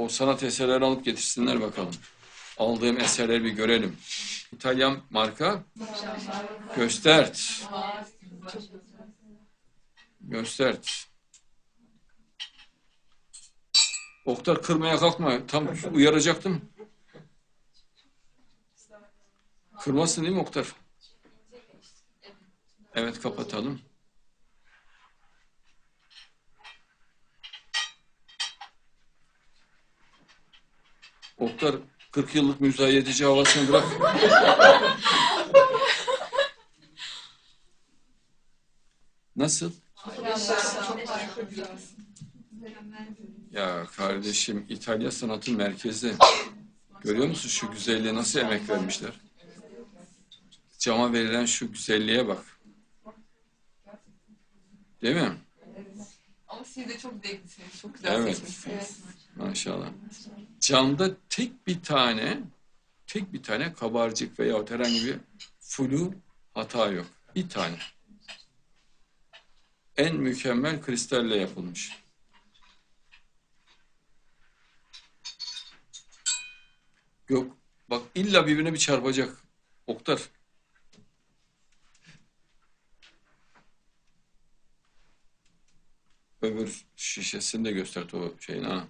o sanat eserlerini alıp getirsinler bakalım. Aldığım eserleri bir görelim. İtalyan marka Göstert. Göstert. Oktar kırmaya kalkma. Tam uyaracaktım. Kırmasın değil mi Oktar? Evet kapatalım. Oktar 40 yıllık müzayedeci havasını bırak. Nasıl? Ya kardeşim İtalya sanatın merkezi. Görüyor musun şu güzelliğe nasıl emek vermişler? Cama verilen şu güzelliğe bak. Değil mi? Ama siz de çok zevklisiniz. Çok güzel Evet. seçmişsiniz. Maşallah. Camda tek bir tane, tek bir tane kabarcık veya herhangi bir flu hata yok. Bir tane. En mükemmel kristalle yapılmış. Yok. Bak illa birbirine bir çarpacak. Oktar. Öbür şişesini de göstert o şeyin ha.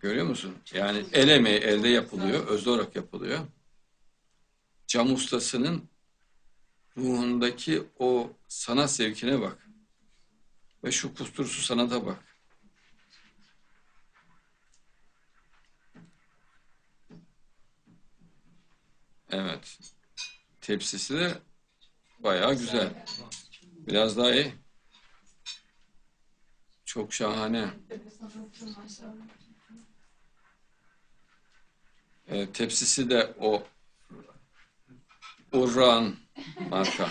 Görüyor musun? Yani el emeği elde yapılıyor, özlü olarak yapılıyor. Cam ustasının ruhundaki o sanat zevkine bak. Ve şu kustursuz sanata bak. Evet. Tepsisi de bayağı güzel. Biraz daha iyi. Çok şahane. E, tepsisi de o Urran marka.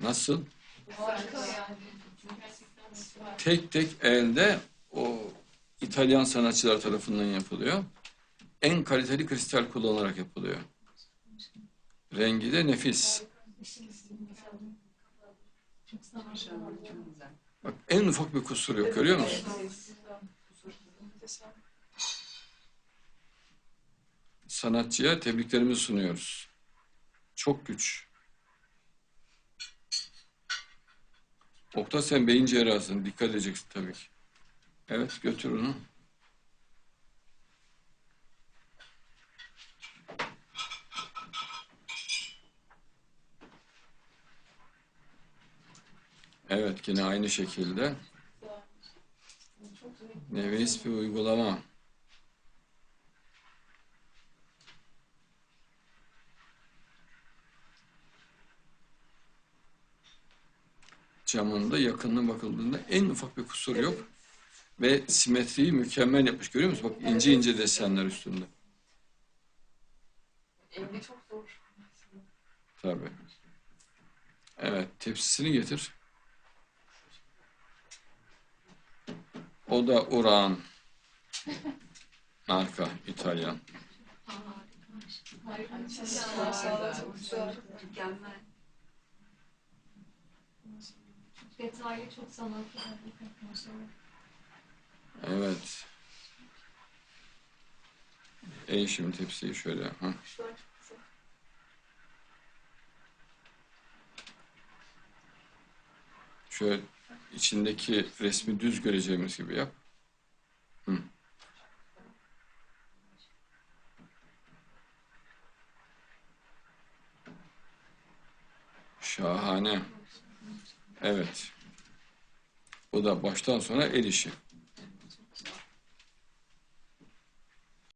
Nasıl? Tek tek elde o İtalyan sanatçılar tarafından yapılıyor. En kaliteli kristal kullanılarak yapılıyor. Rengi de nefis. Bak en ufak bir kusur yok görüyor musun? Sanatçıya tebriklerimizi sunuyoruz. Çok güç. Oktay sen beyin cerrahısın. Dikkat edeceksin tabii ki. Evet götür onu. Evet yine aynı şekilde. Nefis bir uygulama. Camında yakınına bakıldığında en ufak bir kusur yok. Ve simetriyi mükemmel yapmış. Görüyor musun? Bak ince ince desenler üstünde. Elde çok zor. Tabii. Evet, tepsisini getir. O da Uran. Marka, İtalyan. Evet. Ey şimdi tepsiyi şöyle. Ha. Şöyle içindeki resmi düz göreceğimiz gibi yap. Hı. Şahane. Evet. Bu da baştan sona el.